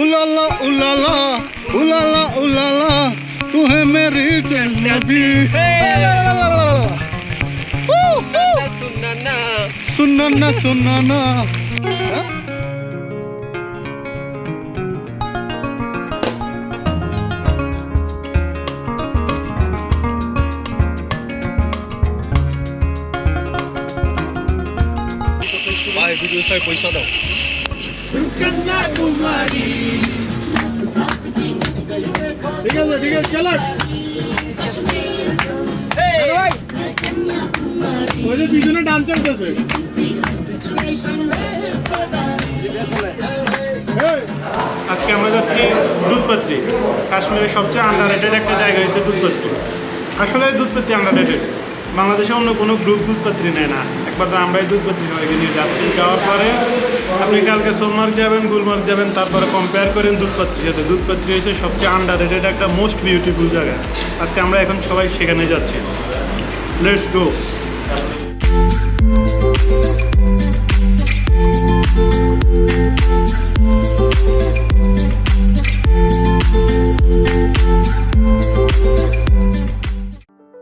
उलाला उलाला उलाला उलाला तू है मेरी जन्नबी सुनना सुनना सुनना Vai, vídeo sai, põe só não. দাও ঠিক আছে ঠিক আছে আজকে আমরা যাচ্ছি দুধপাত্রি। কাশ্মীরের সবচেয়ে আন্ডার একটা জায়গা হচ্ছে দুধপাত্রি। আসলে দুধপাত্রি আন্ডার বাংলাদেশে অন্য কোনো গ্রুপ দুধপাত্রি নেয় না। একবার আমরাই দুধপাত্রি সবাইকে নিয়ে যাচ্ছি। যাওয়ার পরে আপনি কালকে সোনমার্গ যাবেন, গুলমার্গ যাবেন, তারপরে কম্পেয়ার করেন দুধপাত্রি সাথে দুধপাত্রি হচ্ছে সবচেয়ে আন্ডার এটা একটা মোস্ট বিউটিফুল জায়গা। আজকে আমরা এখন সবাই সেখানে যাচ্ছি। লেটস গো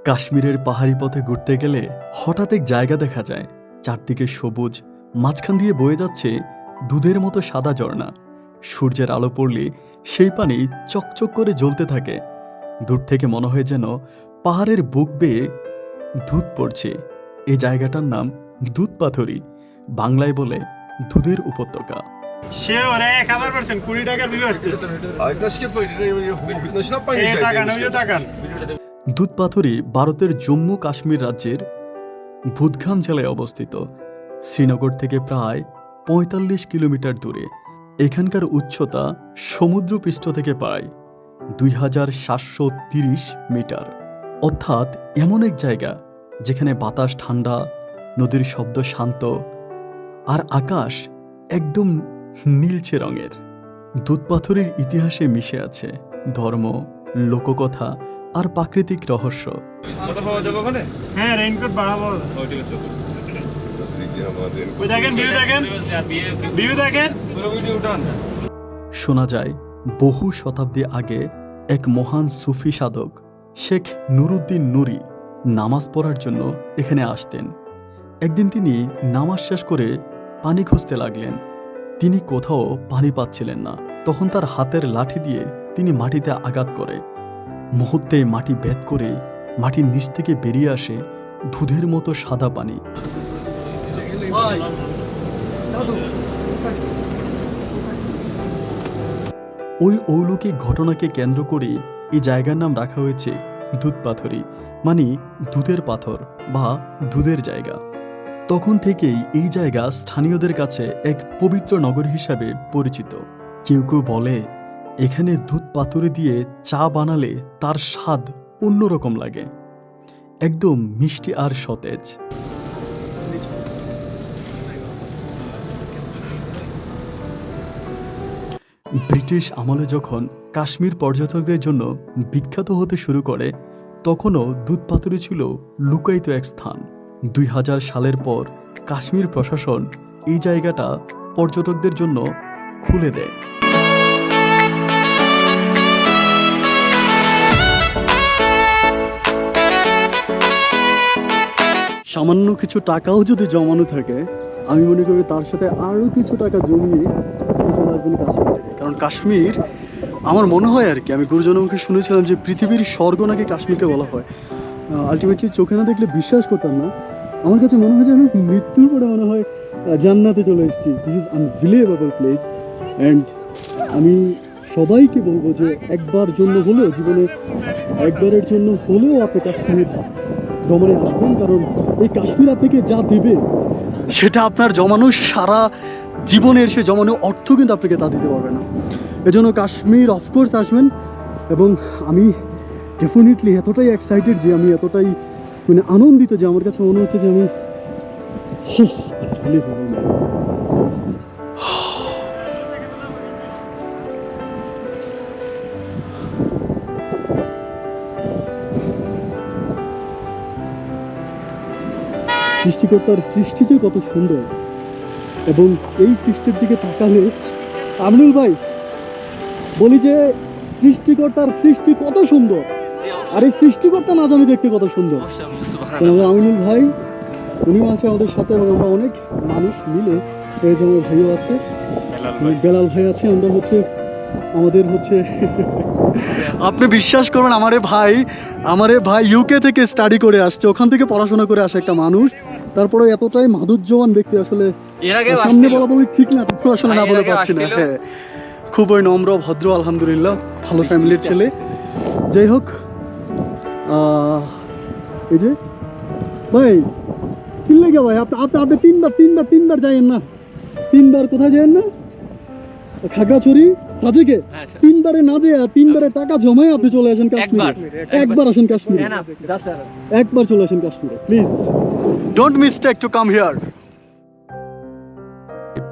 কাশ্মীরের পাহাড়ি পথে ঘুরতে গেলে হঠাৎ এক জায়গা দেখা যায়। চারদিকে সবুজ মাঝখান দিয়ে বয়ে যাচ্ছে দুধের মতো সাদা ঝর্ণা। সূর্যের আলো পড়লে সেই পানি চকচক করে জ্বলতে থাকে। দূর থেকে মনে হয় যেন পাহাড়ের বুক বেয়ে দুধ পড়ছে। এই জায়গাটার নাম দুধ পাথরি বাংলায় বলে দুধের উপত্যকা। টাকার ভিউ আসতেছে এই টাকান ওই যে টাকান দুধ পাথরি ভারতের জম্মু কাশ্মীর রাজ্যের বুদগাম জেলায় অবস্থিত। শ্রীনগর থেকে প্রায় পঁয়তাল্লিশ কিলোমিটার দূরে। এখানকার উচ্চতা সমুদ্রপৃষ্ঠ থেকে প্রায় দুই হাজার সাতশো তিরিশ মিটার। অর্থাৎ এমন এক জায়গা যেখানে বাতাস ঠান্ডা, নদীর শব্দ শান্ত আর আকাশ একদম নীলচে রঙের। দুধ পাথরের ইতিহাসে মিশে আছে ধর্ম, লোককথা আর প্রাকৃতিক রহস্য। হ্যাঁ রেইনকোট বাড়াবো। শোনা যায় বহু শতাব্দী আগে এক মহান সুফি সাধক শেখ নুরুদ্দিন নুরি নামাজ পড়ার জন্য এখানে আসতেন। একদিন তিনি নামাজ শেষ করে পানি খুঁজতে লাগলেন। তিনি কোথাও পানি পাচ্ছিলেন না। তখন তার হাতের লাঠি দিয়ে তিনি মাটিতে আঘাত করে। মুহূর্তে মাটি ভেদ করে মাটির নিচ থেকে বেরিয়ে আসে দুধের মতো সাদা পানি। ওই অলৌকিক ঘটনাকে কেন্দ্র করে এই জায়গার নাম রাখা হয়েছে দুধ পাথরি মানে দুধের পাথর বা দুধের জায়গা। তখন থেকেই এই জায়গা স্থানীয়দের কাছে এক পবিত্র নগর হিসাবে পরিচিত। কেউ কেউ বলে এখানে দুধ পাথরে দিয়ে চা বানালে তার স্বাদ অন্যরকম লাগে। একদম মিষ্টি আর সতেজ। ব্রিটিশ আমলে যখন কাশ্মীর পর্যটকদের জন্য বিখ্যাত হতে শুরু করে, তখনও দুধ পাথরে ছিল লুকায়িত এক স্থান। দুই হাজার সালের পর কাশ্মীর প্রশাসন এই জায়গাটা পর্যটকদের জন্য খুলে দেয়। সামান্য কিছু টাকাও যদি জমানো থাকে, আমি মনে করি তার সাথে আরও কিছু টাকা জমিয়ে চলে আসবেন কাশ্মীরে। কারণ কাশ্মীর, আমার মনে হয় আর কি, আমি গুরুজনের মুখে শুনেছিলাম যে পৃথিবীর স্বর্গ নাকি কাশ্মীরকে বলা হয়। আলটিমেটলি চোখে না দেখলে বিশ্বাস করতাম না। আমার কাছে মনে হয় যে আমি মৃত্যুর পরে মনে হয় জান্নাতে চলে এসেছি। This is unbelievable place and আমি সবাইকে বলব যে একবার জন্য হলেও, জীবনে একবারের জন্য হলেও আপনি কাশ্মীর ভ্রমণে আসবেন। কারণ এই কাশ্মীর আপনাকে যা দেবে সেটা আপনার জমানো সারা জীবনের সে জমানো অর্থ কিন্তু আপনাকে তা দিতে পারবে না। এজন্য কাশ্মীর অফকোর্স আসবেন এবং আমি ডেফিনেটলি এতটাই এক্সাইটেড যে আমি এতটাই মানে আনন্দিত যে আমার কাছে মনে হচ্ছে যে আমি হোহ, সৃষ্টিকর্তার সৃষ্টি যে কত সুন্দর। এবং এই সৃষ্টির দিকে তাকালে আমিনুল ভাই বলি যে সৃষ্টিকর্তার সৃষ্টি কত সুন্দর। আর এই সৃষ্টিকর্তা না জানি দেখতে কত সুন্দর। আমিনুল ভাই উনিও আছে আমাদের সাথে এবং আমরা অনেক মানুষ মিলে এই যে আমার ভাইও আছে বেলাল ভাই আছে আমরা হচ্ছে আমাদের হচ্ছে আপনি বিশ্বাস করবেন আমারে ভাই আমারে ভাই ইউকে থেকে স্টাডি করে আসছে। ওখান থেকে পড়াশোনা করে আসে একটা মানুষ। তারপরে এতটাই মাধুর্যবান ব্যক্তি আসলে। সামনে বলা বলি ঠিক না আসলে না বলে পারছি না। হ্যাঁ খুবই নম্র ভদ্র আলহামদুলিল্লাহ ভালো ফ্যামিলির ছেলে। যাই হোক এই যে ভাই কি লেগে ভাই আপনি আপনি আপনি তিনবার তিনবার তিনবার যাইয়েন না। তিনবার কোথায় যাইয়েন না? খাগড়াছড়ি সাজেকে হ্যাঁ, তিনবারে না যেয়ে তিনবারে টাকা জমায় আপনি চলে আসেন কাশ্মীরে। একবার। আসেন কাশ্মীরে। একবার চলে আসেন কাশ্মীরে please. Don't mistake to come here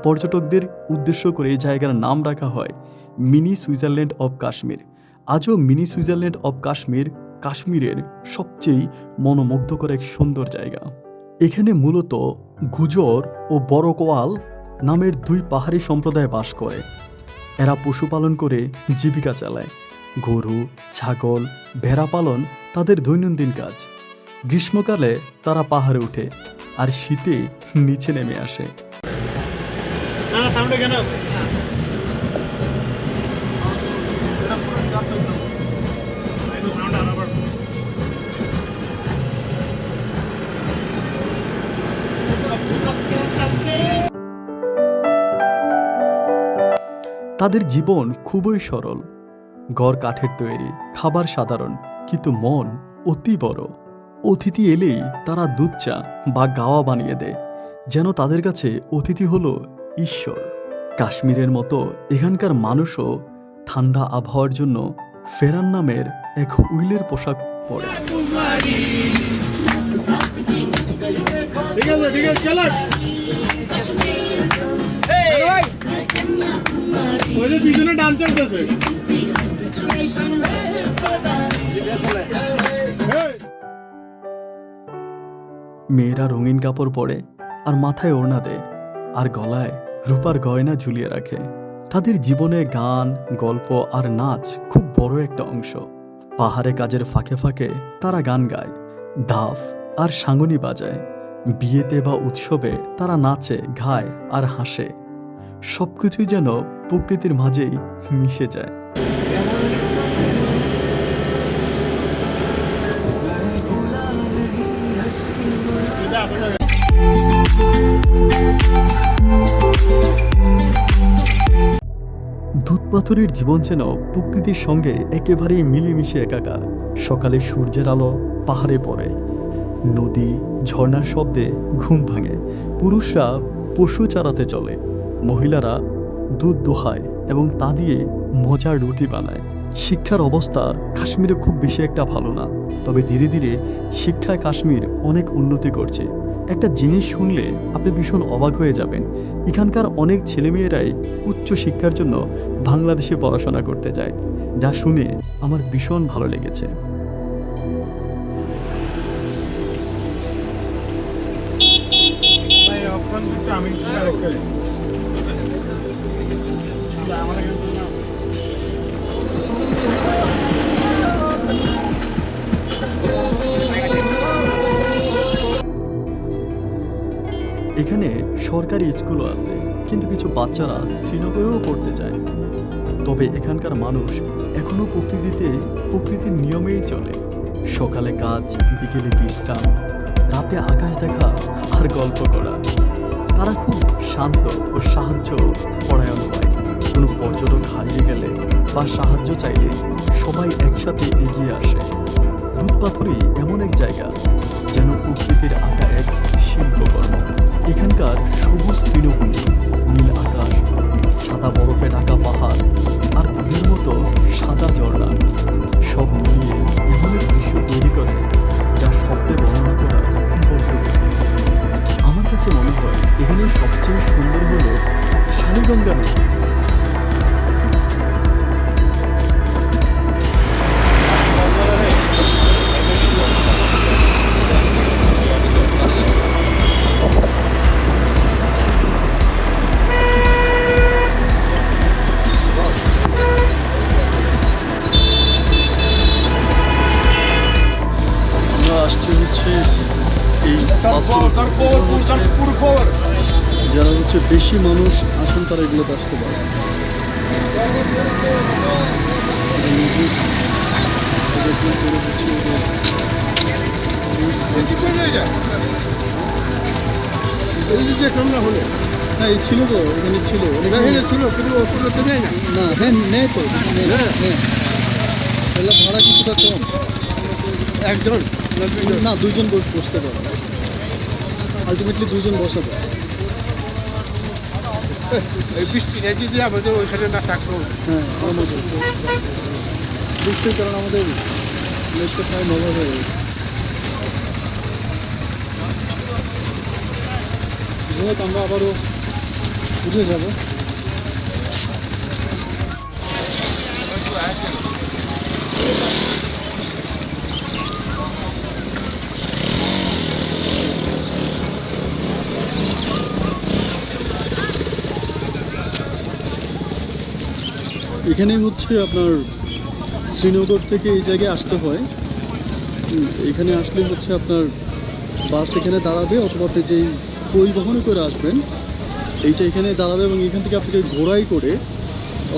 পর্যটকদের উদ্দেশ্য করে এই জায়গার নাম রাখা হয় মিনি সুইজারল্যান্ড অব কাশ্মীর। আজও মিনি সুইজারল্যান্ড অব কাশ্মীর কাশ্মীরের সবচেয়ে মনোমুগ্ধকর এক সুন্দর জায়গা। এখানে মূলত গুজর ও বড়কোয়াল নামের দুই পাহাড়ি সম্প্রদায় বাস করে। এরা পশুপালন করে, জীবিকা চালায়। গরু, ছাগল, ভেড়া পালন তাদের দৈনন্দিন কাজ। গ্রীষ্মকালে তারা পাহাড়ে উঠে আর শীতে নিচে নেমে আসে। তাদের জীবন খুবই সরল। ঘর কাঠের তৈরি খাবার সাধারণ কিন্তু মন অতি বড়। অতিথি এলেই তারা দুধ চা বা গাওয়া বানিয়ে দেয় যেন তাদের কাছে অতিথি হলো ঈশ্বর। কাশ্মীরের মতো এখানকার মানুষও ঠান্ডা আবহাওয়ার জন্য ফেরান নামের এক উইলের পোশাক পরে। ঠিক আছে ঠিক আছে চলো। ওই যে পিছনে মেয়েরা রঙিন কাপড় পরে আর মাথায় ওড়না দেয়, আর গলায় রূপার গয়না ঝুলিয়ে রাখে। তাদের জীবনে গান, গল্প আর নাচ খুব বড় একটা অংশ। পাহাড়ে কাজের ফাঁকে ফাঁকে তারা গান গায় দাফ আর সাঙ্গনি বাজায়। বিয়েতে বা উৎসবে তারা নাচে, গায় আর হাসে। সবকিছুই যেন প্রকৃতির মাঝেই মিশে যায়। পাথরের জীবন যেন প্রকৃতির সঙ্গে একেবারেই মিলেমিশে একাকার। সকালে সূর্যের আলো পাহাড়ে পড়ে। নদী ঝর্ণার শব্দে ঘুম ভাঙে। পুরুষরা পশু চারাতে চলে। মহিলারা দুধ দোহায় এবং তা দিয়ে মজার রুটি বানায়। শিক্ষার অবস্থা কাশ্মীরে খুব বেশি একটা ভালো না। তবে ধীরে ধীরে শিক্ষায় কাশ্মীর অনেক উন্নতি করছে। একটা জিনিস শুনলে আপনি ভীষণ অবাক হয়ে যাবেন। এখানকার অনেক ছেলেমেয়েরাই উচ্চ শিক্ষার জন্য বাংলাদেশে পড়াশোনা করতে যায় যা শুনে আমার ভীষণ ভালো লেগেছে। আমি সরকারি স্কুলও আছে, কিন্তু কিছু বাচ্চারা শ্রীনগরেও পড়তে যায়। তবে এখানকার মানুষ এখনও প্রকৃতিতে, প্রকৃতির নিয়মেই চলে। সকালে কাজ, বিকেলে বিশ্রাম, রাতে আকাশ দেখা আর গল্প করা। তারা খুব শান্ত ও সাহায্য পরায়ণ হয়। কোনো পর্যটক হারিয়ে গেলে বা সাহায্য চাইলে সবাই একসাথে এগিয়ে আসে। দুধপাথরি এমন এক জায়গা যেন প্রকৃতির আঁকা এক শিল্পকর্ম। এখানকার সবুজ তৃণভূমি, নীল আকাশ, সাদা বরফে ঢাকা পাহাড় আর দুধের মতো সাদা ঝর্ণা। সব মিলিয়ে এমন এক দৃশ্য তৈরি করে যা শব্দে বর্ণনা করা আমার কাছে মনে হয় এখানে সবচেয়ে সুন্দর হলো শালিগঙ্গা নদী। বেশি মানুষ আসুন তারা এগুলোতে আসতে পারে। হচ্ছে ওদের হ্যাঁ এই ছিল তো এখানে ছিল। অনেক ছিল কিন্তু ওষুধ তো না। না হ্যাঁ নেয় তো নেয়, হ্যাঁ। এগুলো ভাড়া কিছুটা কম। একজন না? না বস বসতে পারে আলটিমেটলি দুইজন বসাবে। এই বৃষ্টিটা যদি আমাদের ওইখানে না থাকতো হ্যাঁ বৃষ্টির কারণে আমাদের লেকটা প্রায় নভা হয়ে গেছে। আমরা আবারও বুঝে যাব। এখানে হচ্ছে আপনার শ্রীনগর থেকে এই জায়গায় আসতে হয়। এখানে আসলে হচ্ছে আপনার বাস এখানে দাঁড়াবে অথবা আপনি যেই পরিবহনে করে আসবেন, এইটা এখানে দাঁড়াবে এবং এখান থেকে আপনাকে ঘোড়াই করে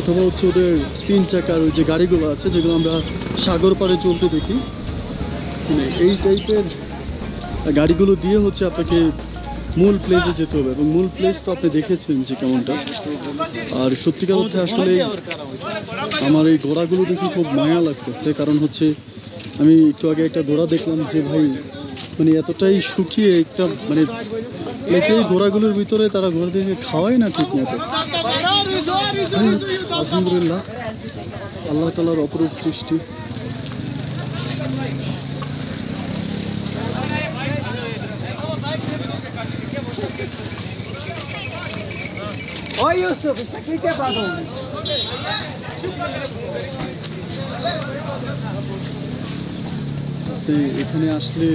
অথবা হচ্ছে ওদের তিন চাকার ওই যে গাড়িগুলো আছে যেগুলো আমরা সাগর পাড়ে চলতে দেখি। মানে এই টাইপের গাড়িগুলো দিয়ে হচ্ছে আপনাকে মূল প্লেসে যেতে হবে। এবং মূল প্লেস তো আপনি দেখেছেন যে কেমনটা। আর সত্যিকার অর্থে আসলে আমার এই ঘোড়াগুলো দেখে খুব মায়া লাগতেছে। কারণ হচ্ছে আমি একটু আগে একটা ঘোড়া দেখলাম যে ভাই মানে এতটাই শুকিয়ে একটা মানে এই ঘোড়াগুলোর ভিতরে তারা ঘোড়াদেরকে খাওয়ায় না ঠিক মতো। আলহামদুলিল্লাহ, আল্লাহ তালার অপরূপ সৃষ্টি। Oi, Yusuf, isso aqui que é bagunça. তো এখানে আসলে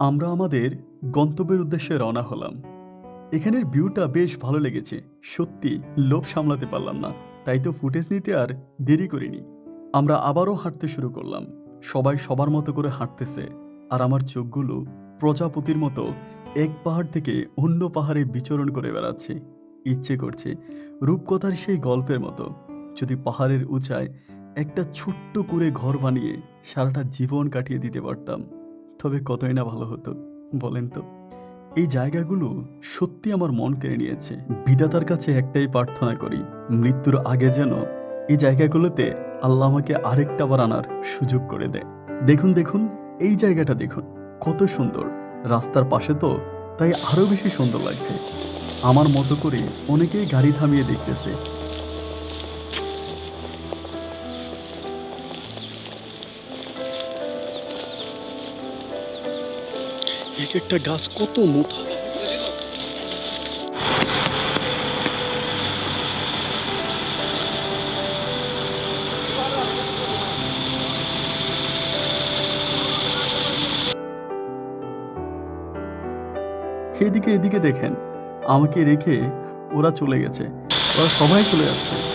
আমরা আমাদের গন্তব্যের উদ্দেশ্যে রওনা হলাম এখানের ভিউটা বেশ ভালো লেগেছে। সত্যি লোভ সামলাতে পারলাম না। তাই তো ফুটেজ নিতে আর দেরি করিনি। আমরা আবারও হাঁটতে শুরু করলাম। সবাই সবার মতো করে হাঁটতেছে। আর আমার চোখগুলো প্রজাপতির মতো এক পাহাড় থেকে অন্য পাহাড়ে বিচরণ করে বেড়াচ্ছে। ইচ্ছে করছে রূপকথার সেই গল্পের মতো যদি পাহাড়ের উঁচায় একটা ছোট্ট করে ঘর বানিয়ে সারাটা জীবন কাটিয়ে দিতে পারতাম। তবে কতই না ভালো হতো, বলেন তো। এই জায়গাগুলো সত্যি আমার মন কেড়ে নিয়েছে। বিদাতার কাছে একটাই প্রার্থনা করি, মৃত্যুর আগে যেন এই জায়গাগুলোতে আল্লাহ আমাকে আরেকটা বার আনার সুযোগ করে দেয়। দেখুন দেখুন, এই জায়গাটা দেখুন, কত সুন্দর। রাস্তার পাশে তো তাই আরও বেশি সুন্দর লাগছে। আমার মতো করে অনেকেই গাড়ি থামিয়ে দেখতেছে। এক একটা গাছ কত মোটা এদিকে এদিকে দেখেন, আমাকে রেখে ওরা চলে গেছে। ওরা সবাই চলে যাচ্ছে।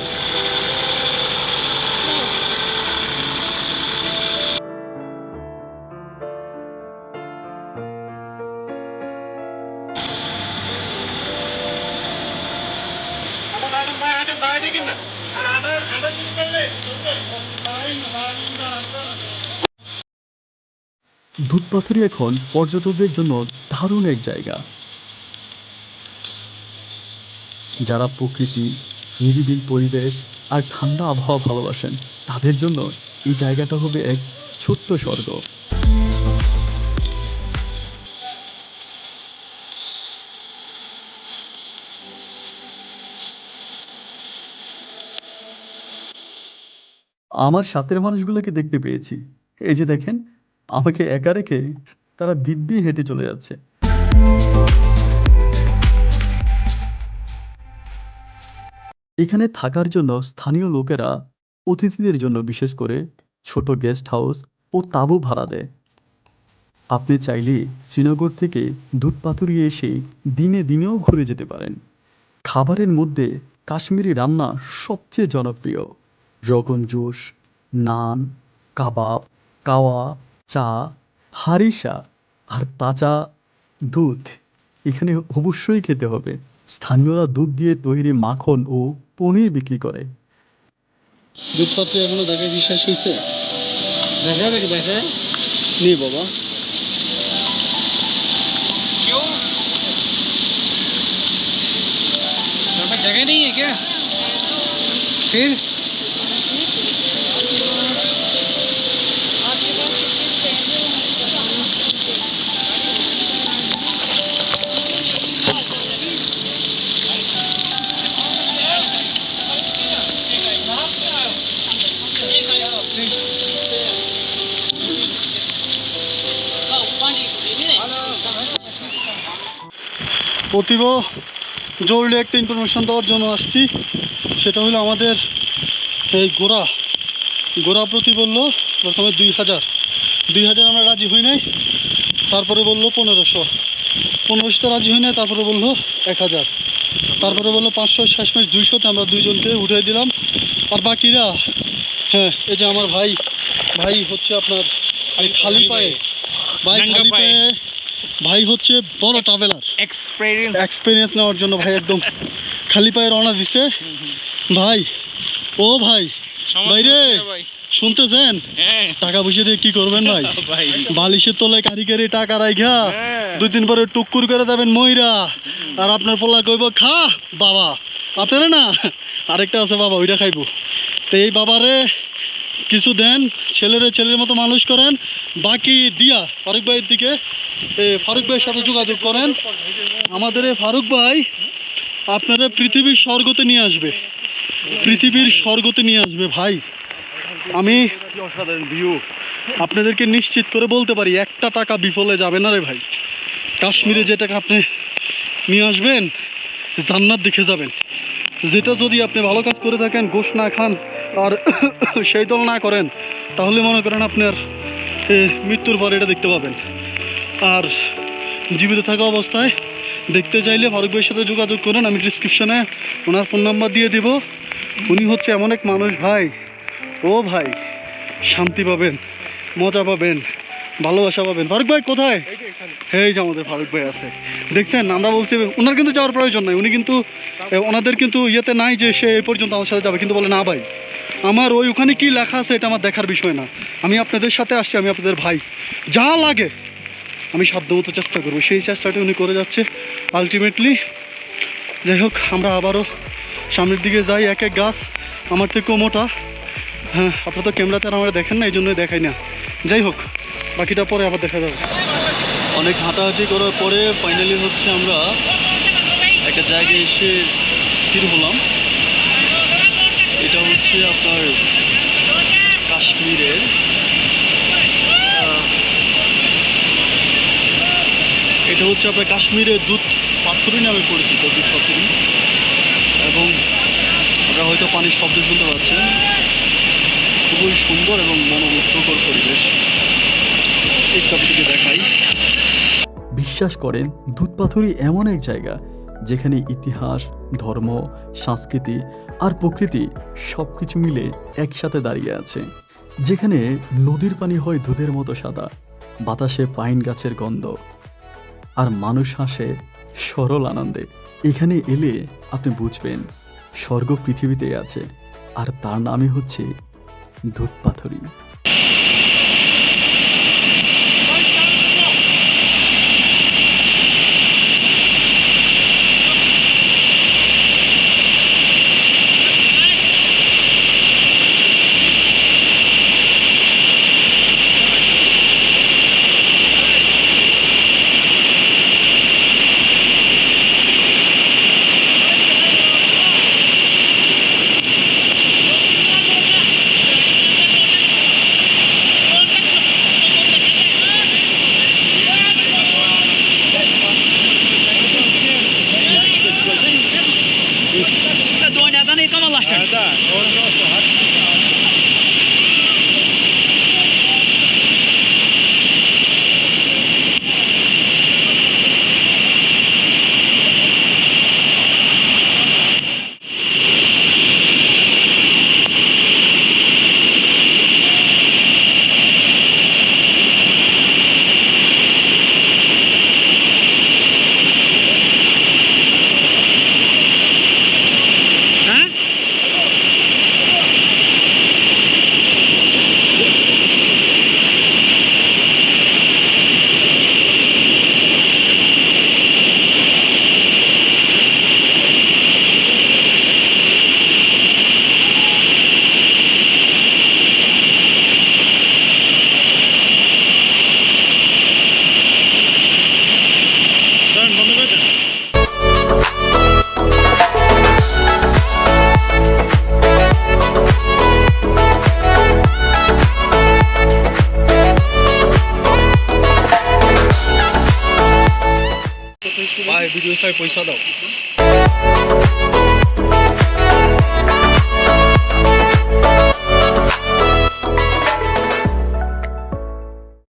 দুধপাথরি এখন পর্যটকদের জন্য দারুণ এক জায়গা। যারা প্রকৃতি, নিরিবিল পরিবেশ আর ঠান্ডা আবহাওয়া ভালোবাসেন, তাদের জন্য এই জায়গাটা হবে এক ছোট্ট স্বর্গ। আমার সাথের মানুষগুলোকে দেখতে পেয়েছি। এই যে দেখেন আমাকে একা রেখে তারা দিব্যি হেঁটে চলে যাচ্ছে। এখানে থাকার জন্য স্থানীয় লোকেরা অতিথিদের জন্য বিশেষ করে ছোট গেস্ট হাউস ও তাঁবু ভাড়া দেয়। আপনি চাইলে শ্রীনগর থেকে দুধ পাতুরি এসে দিনে দিনেও ঘুরে যেতে পারেন। খাবারের মধ্যে কাশ্মীরি রান্না সবচেয়ে জনপ্রিয়। রগন জোশ নান, কাবাব, কাওয়া চা হারিসা আর তাজা দুধ এখানে অবশ্যই খেতে হবে স্থানীয়রা দুধ দিয়ে তৈরি মাখন ও পনির বিক্রি করে দুধপাত্র এখনো দেখা কি শেষ হয়েছে দেখা দেখি দেখে নি বাবা जगह नहीं है क्या फिर প্রতিভ জরুরি একটা ইনফরমেশন দেওয়ার জন্য আসছি। সেটা হলো আমাদের এই গোড়া গোড়া প্রতি বলল প্রথমে দুই হাজার। দুই হাজার আমরা রাজি হই নাই। তারপরে বলল পনেরোশো। পনেরোশোতে রাজি হই নাই তারপরে বলল এক হাজার। তারপরে বলল পাঁচশো শেষমেশ দুইশোতে আমরা দুইজনকে উঠিয়ে দিলাম। আর বাকিরা হ্যাঁ এই যে আমার ভাই ভাই হচ্ছে আপনার খালি পায়ে ভাই খালি পায়ে। ভাই হচ্ছে বড় ট্রাভেলার এক্সপেরিয়েন্স এক্সপেরিয়েন্স নেওয়ার জন্য ভাই একদম খালি পায়ে রওনা দিছে। ভাই ও ভাই বাইরে শুনতেছেন? টাকা পয়সা দিয়ে কি করবেন ভাই? বালিশের তলায় কারিগরি টাকা রাইখা দুই দিন পরে টুকুর করে যাবেন ময়রা আর আপনার পোলা কইব খা বাবা আপনার না? আরেকটা আছে বাবা ওইটা খাইব। তো এই বাবারে কিছু দেন ছেলেরে ছেলের মতো মানুষ করেন। বাকি দিয়া অরিক ভাইয়ের দিকে ফারুক ভাইয়ের সাথে যোগাযোগ করেন। আমাদের এই ফারুক ভাই আপনারা পৃথিবীর স্বর্গতে নিয়ে আসবে। পৃথিবীর স্বর্গতে নিয়ে আসবে ভাই। আমি আপনাদেরকে নিশ্চিত করে বলতে পারি, একটা টাকা বিফলে যাবে না রে ভাই। কাশ্মীরে যে টাকা আপনি নিয়ে আসবেন, জান্নাত দেখে যাবেন। যেটা যদি আপনি ভালো কাজ করে থাকেন, গোশ না খান আর সেই দল না করেন, তাহলে মনে করেন আপনার মৃত্যুর পর এটা দেখতে পাবেন। আর জীবিত থাকা অবস্থায় দেখতে চাইলে ফারুক ভাইয়ের সাথে যোগাযোগ করুন আমি ডিসক্রিপশনে ওনার ফোন নাম্বার দিয়ে দিব। উনি হচ্ছে এমন এক মানুষ ভাই। ও ভাই শান্তি পাবেন মজা পাবেন ভালোবাসা পাবেন। ফারুক ভাই কোথায়? এই যে আমাদের ফারুক ভাই আছে। দেখছেন আমরা বলছি ওনার কিন্তু যাওয়ার প্রয়োজন নাই। উনি কিন্তু ওনাদের কিন্তু ইয়েতে নাই যে সে এই পর্যন্ত আমার সাথে যাবে কিন্তু বলে না ভাই আমার ওই ওখানে কি লেখা আছে এটা আমার দেখার বিষয় না। আমি আপনাদের সাথে আসছি আমি আপনাদের ভাই। যা লাগে আমি সাধ্যমতো চেষ্টা করব। সেই চেষ্টাটি উনি করে যাচ্ছে। আলটিমেটলি যাই হোক, আমরা আবারও সামনের দিকে যাই। এক এক গাছ আমার থেকেও মোটা। হ্যাঁ আপনারা তো ক্যামেরাতে আর আমরা দেখেন না, এই জন্যই দেখাই না। যাই হোক, বাকিটা পরে আবার দেখা যাবে। অনেক হাঁটাহাঁটি করার পরে ফাইনালি হচ্ছে আমরা একটা জায়গায় এসে স্থির হলাম। এটা হচ্ছে আপনার কাশ্মীরের এটা হচ্ছে আপনার কাশ্মীরের দুধ পাথুরি নামে পরিচিত দুধ পাথুরি। এবং আপনারা হয়তো পানির শব্দ শুনতে পাচ্ছেন। খুবই সুন্দর এবং মনোমুগ্ধকর পরিবেশ। একটু আপনাদেরকে দেখাই। বিশ্বাস করেন দুধপাথুরি এমন এক জায়গা যেখানে ইতিহাস, ধর্ম, সংস্কৃতি আর প্রকৃতি সব কিছু মিলে একসাথে দাঁড়িয়ে আছে। যেখানে নদীর পানি হয় দুধের মতো সাদা, বাতাসে পাইন গাছের গন্ধ আর মানুষ হাসে সরল আনন্দে। এখানে এলে আপনি বুঝবেন, স্বর্গ পৃথিবীতে আছে, আর তার নামই হচ্ছে দুধ পাথরি ভিডিও চাই পইচা দাও